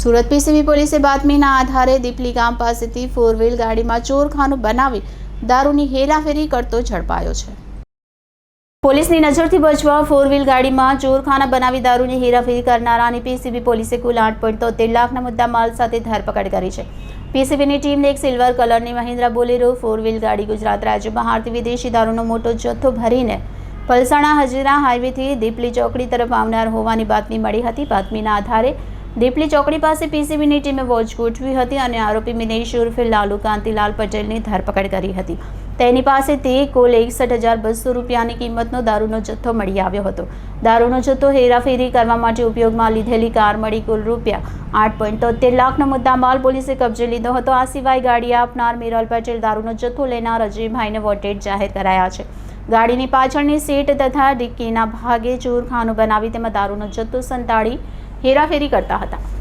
Surat PCB પોલીસે બાતમીના આધારે દીપલી ગામ પાસેથી ફોર વ્હીલ ગાડીમાં ચોરખાનું બનાવી દારૂની હેરાફેરી કરતો ઝડપાયો છે. પોલીસની નજરથી બચવા ફોર વ્હીલ ગાડીમાં ચોરખાના બનાવી દારૂની હેરાફેરી કરનારાની પીસીબી પોલીસે કુલ આઠ પોઈન્ટ તોતેર લાખના મુદ્દા માલ સાથે ધરપકડ કરી છે. પીસીબીની ટીમને એક સિલ્વર કલરની મહિન્દ્રા બોલેરો ફોર વ્હીલ ગાડી ગુજરાત રાજ્ય બહારથી વિદેશી દારૂનો મોટો જથ્થો ભરીને પલસાણા, હજીરા હાઈવેથી દીપલી ચોકડી તરફ આવનાર હોવાની બાતમી મળી હતી. બાતમીના આધારે દીપલી ચોકડી પાસે પીસીબીની ટીમે વોચ ગોઠવી હતી અને આરોપી મિનેશ ઉર્ફે લાલુ કાંતિલાલ પટેલની ધરપકડ કરી હતી. તેની પાસેથી કુલ એકસઠ હજાર બસો રૂપિયાની કિંમતનો દારૂનો જથ્થો મળી આવ્યો હતો. દારૂનો જથ્થો હેરાફેરી કરવા માટે ઉપયોગમાં લીધેલી કાર મળી કુલ રૂપિયા આઠ પોઈન્ટ તોતેર લાખનો મુદ્દામાલ પોલીસે કબજે લીધો હતો. આ સિવાય ગાડી આપનાર મિરલ પટેલ દારૂનો જથ્થો લેનાર અજયભાઈને વોટેડ જાહેર કરાયા છે. ગાડીની પાછળની સીટ તથા ડિક્કીના ભાગે ચોરખાનું બનાવી તેમાં દારૂનો જથ્થો સંતાડી હેરાફેરી કરતા હતા.